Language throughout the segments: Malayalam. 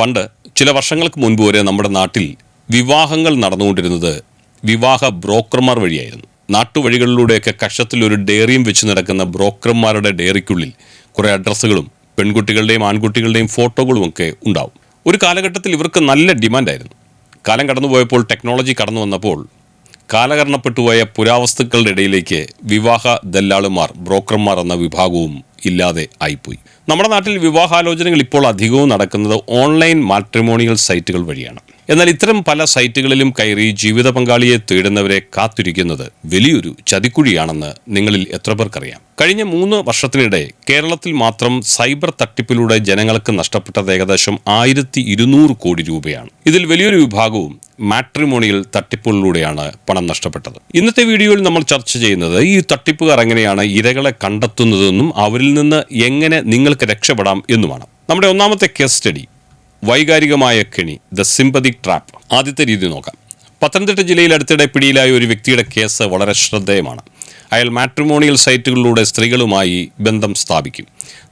പണ്ട് ചില വർഷങ്ങൾക്ക് മുൻപ് വരെ നമ്മുടെ നാട്ടിൽ വിവാഹങ്ങൾ നടന്നുകൊണ്ടിരുന്നത് വിവാഹ ബ്രോക്കർമാർ വഴിയായിരുന്നു. നാട്ടുവഴികളിലൂടെയൊക്കെ കഷത്തിൽ ഒരു ഡയറിയും വെച്ച് നടക്കുന്ന ബ്രോക്കർമാരുടെ ഡയറിക്കുള്ളിൽ കുറേ അഡ്രസ്സുകളും പെൺകുട്ടികളുടെയും ആൺകുട്ടികളുടെയും ഫോട്ടോകളും ഒക്കെ ഉണ്ടാവും. ഒരു കാലഘട്ടത്തിൽ ഇവർക്ക് നല്ല ഡിമാൻഡായിരുന്നു. കാലം കടന്നുപോയപ്പോൾ ടെക്നോളജി കടന്നു വന്നപ്പോൾ കാലകരണപ്പെട്ടുപോയ പുരാവസ്തുക്കളുടെ ഇടയിലേക്ക് വിവാഹ ദല്ലാളുമാർ ബ്രോക്കർമാർ എന്ന വിഭാഗവും ഇല്ലാതെ ആയിപ്പോയി. നമ്മുടെ നാട്ടിൽ വിവാഹാലോചനകൾ ഇപ്പോൾ അധികവും നടക്കുന്നത് ഓൺലൈൻ മാട്രിമോണിയൽ സൈറ്റുകൾ വഴിയാണ്. എന്നാൽ ഇത്തരം പല സൈറ്റുകളിലും കയറി ജീവിത പങ്കാളിയെ തേടുന്നവരെ കാത്തിരിക്കുന്നത് വലിയൊരു ചതിക്കുഴിയാണെന്ന് നിങ്ങളിൽ എത്ര പേർക്കറിയാം? കഴിഞ്ഞ മൂന്ന് വർഷത്തിനിടെ കേരളത്തിൽ മാത്രം സൈബർ തട്ടിപ്പിലൂടെ ജനങ്ങൾക്ക് നഷ്ടപ്പെട്ടത് ഏകദേശം ആയിരത്തി കോടി രൂപയാണ്. ഇതിൽ വലിയൊരു വിഭാഗവും മാട്രിമോണിയൽ തട്ടിപ്പുകളിലൂടെയാണ് പണം നഷ്ടപ്പെട്ടത്. ഇന്നത്തെ വീഡിയോയിൽ നമ്മൾ ചർച്ച ചെയ്യുന്നത് ഈ തട്ടിപ്പുകാർ എങ്ങനെയാണ് ഇരകളെ കണ്ടെത്തുന്നതെന്നും അവരിൽ നിന്ന് എങ്ങനെ നിങ്ങൾക്ക് രക്ഷപ്പെടാം എന്നുമാണ്. നമ്മുടെ ഒന്നാമത്തെ കേസ് സ്റ്റഡി വൈകാരികമായ കെണി ദ സിമ്പതിക് ട്രാപ്പ് ആദ്യത്തെ രീതി നോക്കാം. പത്തനംതിട്ട ജില്ലയിൽ അടുത്തിടെ പിടിയിലായ ഒരു വ്യക്തിയുടെ കേസ് വളരെ ശ്രദ്ധേയമാണ്. അയാൾ മാട്രിമോണിയൽ സൈറ്റുകളിലൂടെ സ്ത്രീകളുമായി ബന്ധം സ്ഥാപിക്കും.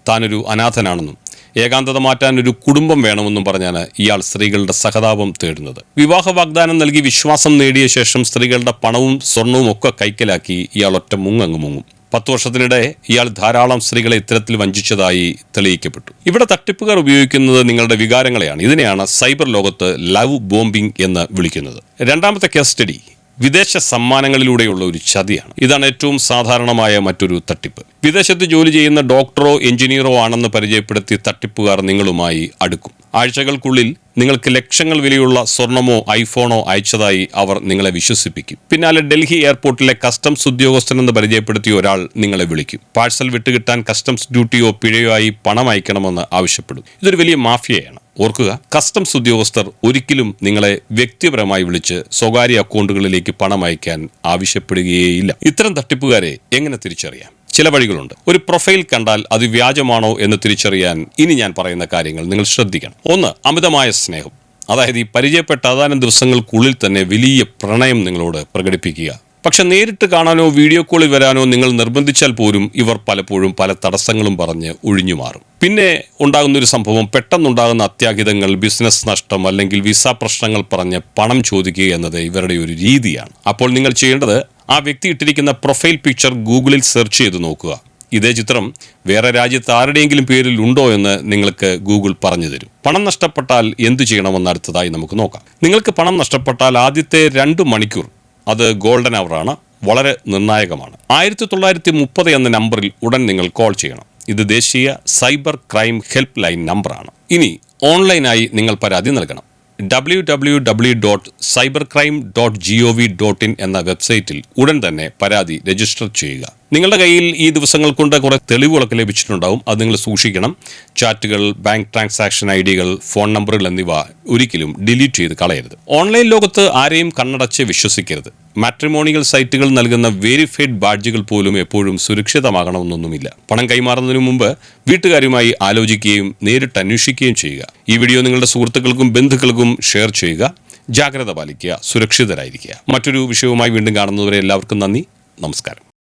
താനൊരു അനാഥനാണെന്നും ഏകാന്തത മാറ്റാൻ ഒരു കുടുംബം വേണമെന്നും പറഞ്ഞാണ് ഇയാൾ സ്ത്രീകളുടെ സഹതാപം തേടുന്നത്. വിവാഹ വാഗ്ദാനം നൽകി വിശ്വാസം നേടിയ ശേഷം സ്ത്രീകളുടെ പണവും സ്വർണവും ഒക്കെ കൈക്കലാക്കി ഇയാൾ ഒറ്റ മുങ്ങങ്ങ് മുങ്ങും. പത്ത് വർഷത്തിനിടെ ഇയാൾ ധാരാളം സ്ത്രീകളെ ഇത്തരത്തിൽ വഞ്ചിച്ചതായി തെളിയിക്കപ്പെട്ടു. ഇവിടെ തട്ടിപ്പുകാർ ഉപയോഗിക്കുന്നത് നിങ്ങളുടെ വികാരങ്ങളെയാണ്. ഇതിനെയാണ് സൈബർ ലോകത്ത് ലവ് ബോംബിംഗ് എന്ന് വിളിക്കുന്നത്. രണ്ടാമത്തെ കേസ് സ്റ്റഡി. വിദേശ സമ്മാനങ്ങളിലൂടെയുള്ള ഒരു ചതിയാണ്. ഇതാണ് ഏറ്റവും സാധാരണമായ മറ്റൊരു തട്ടിപ്പ്. വിദേശത്ത് ജോലി ചെയ്യുന്ന ഡോക്ടറോ എഞ്ചിനീയറോ ആണെന്ന് പരിചയപ്പെടുത്തി തട്ടിപ്പുകാർ നിങ്ങളുമായി അടുക്കും. ആഴ്ചകൾക്കുള്ളിൽ നിങ്ങൾക്ക് ലക്ഷങ്ങൾ വിലയുള്ള സ്വർണമോ ഐഫോണോ അയച്ചതായി അവർ നിങ്ങളെ വിശ്വസിപ്പിക്കും. പിന്നാലെ ഡൽഹി എയർപോർട്ടിലെ കസ്റ്റംസ് ഉദ്യോഗസ്ഥൻ എന്ന് പരിചയപ്പെടുത്തിയ ഒരാൾ നിങ്ങളെ വിളിക്കും. പാഴ്സൽ വിട്ടുകിട്ടാൻ കസ്റ്റംസ് ഡ്യൂട്ടിയോ പിഴയോ ആയി പണം അയക്കണമെന്ന് ആവശ്യപ്പെടും. ഇതൊരു വലിയ മാഫിയയാണ്. ഓർക്കുക കസ്റ്റംസ് ഉദ്യോഗസ്ഥർ ഒരിക്കലും നിങ്ങളെ വ്യക്തിപരമായി വിളിച്ച് സ്വകാര്യ അക്കൗണ്ടുകളിലേക്ക് പണം അയക്കാൻ ആവശ്യപ്പെടുകയേയില്ല. ഇത്തരം തട്ടിപ്പുകാരെ എങ്ങനെ തിരിച്ചറിയാം? ചില വഴികളുണ്ട്. ഒരു പ്രൊഫൈൽ കണ്ടാൽ അത് വ്യാജമാണോ എന്ന് തിരിച്ചറിയാൻ ഇനി ഞാൻ പറയുന്ന കാര്യങ്ങൾ നിങ്ങൾ ശ്രദ്ധിക്കണം. ഒന്ന് അമിതമായ സ്നേഹം. അതായത് ഈ പരിചയപ്പെട്ട ഏതാനും ദിവസങ്ങൾക്കുള്ളിൽ തന്നെ വലിയ പ്രണയം നിങ്ങളോട് പ്രകടിപ്പിക്കുക. പക്ഷെ നേരിട്ട് കാണാനോ വീഡിയോ കോളിൽ വരാനോ നിങ്ങൾ നിർബന്ധിച്ചാൽ പോലും ഇവർ പലപ്പോഴും പല തടസ്സങ്ങളും പറഞ്ഞ് ഒഴിഞ്ഞു മാറും. പിന്നെ ഉണ്ടാകുന്ന ഒരു സംഭവം പെട്ടെന്നുണ്ടാകുന്ന അത്യാഹിതങ്ങൾ ബിസിനസ് നഷ്ടം അല്ലെങ്കിൽ വിസ പ്രശ്നങ്ങൾ പറഞ്ഞ് പണം ചോദിക്കുക എന്നത് ഇവരുടെ ഒരു രീതിയാണ്. അപ്പോൾ നിങ്ങൾ ചെയ്യേണ്ടത് ആ വ്യക്തി ഇട്ടിരിക്കുന്ന പ്രൊഫൈൽ പിക്ചർ ഗൂഗിളിൽ സെർച്ച് ചെയ്ത് നോക്കുക. ഇതേ ചിത്രം വേറെ രാജ്യത്ത് ആരുടെയെങ്കിലും പേരിൽ ഉണ്ടോ എന്ന് നിങ്ങൾക്ക് ഗൂഗിൾ പറഞ്ഞു തരും. പണം നഷ്ടപ്പെട്ടാൽ എന്തു ചെയ്യണമെന്ന് അടുത്തതായി നമുക്ക് നോക്കാം. നിങ്ങൾക്ക് പണം നഷ്ടപ്പെട്ടാൽ ആദ്യത്തെ രണ്ട് മണിക്കൂർ അത് ഗോൾഡൻ അവറാണ് വളരെ നിർണായകമാണ്. ആയിരത്തി തൊള്ളായിരത്തി മുപ്പത് എന്ന നമ്പറിൽ ഉടൻ നിങ്ങൾ കോൾ ചെയ്യണം. ഇത് ദേശീയ സൈബർ ക്രൈം ഹെൽപ്പ് ലൈൻ നമ്പറാണ്. ഇനി ഓൺലൈനായി നിങ്ങൾ പരാതി നൽകണം. W W W dot cyber crime dot G O V dot in എന്ന വെബ്സൈറ്റിൽ ഉടൻ തന്നെ പരാതി രജിസ്റ്റർ ചെയ്യുക. നിങ്ങളുടെ കയ്യിൽ ഈ ദിവസങ്ങൾ കൊണ്ട് കുറേ തെളിവുകളൊക്കെ ലഭിച്ചിട്ടുണ്ടാവും. അത് നിങ്ങൾ സൂക്ഷിക്കണം. ചാറ്റുകൾ ബാങ്ക് ട്രാൻസാക്ഷൻ ഐ ഡികൾ ഫോൺ നമ്പറുകൾ എന്നിവ ഒരിക്കലും ഡിലീറ്റ് ചെയ്ത് കളയരുത്. ഓൺലൈൻ ലോകത്ത് ആരെയും കണ്ണടച്ച് വിശ്വസിക്കരുത്. മാട്രിമോണിയൽ സൈറ്റുകൾ നൽകുന്ന വെരിഫൈഡ് ബാഡ്ജുകൾ പോലും എപ്പോഴും സുരക്ഷിതമാകണമെന്നൊന്നുമില്ല. പണം കൈമാറുന്നതിന് മുമ്പ് വീട്ടുകാരുമായി ആലോചിക്കുകയും നേരിട്ട് അന്വേഷിക്കുകയും ചെയ്യുക. ഈ വീഡിയോ നിങ്ങളുടെ സുഹൃത്തുക്കൾക്കും ബന്ധുക്കൾക്കും ഷെയർ ചെയ്യുക. ജാഗ്രത പാലിക്കുക. സുരക്ഷിതരായിരിക്കുക. മറ്റൊരു വിഷയവുമായി വീണ്ടും കാണുന്നവരെ എല്ലാവർക്കും നന്ദി. നമസ്കാരം.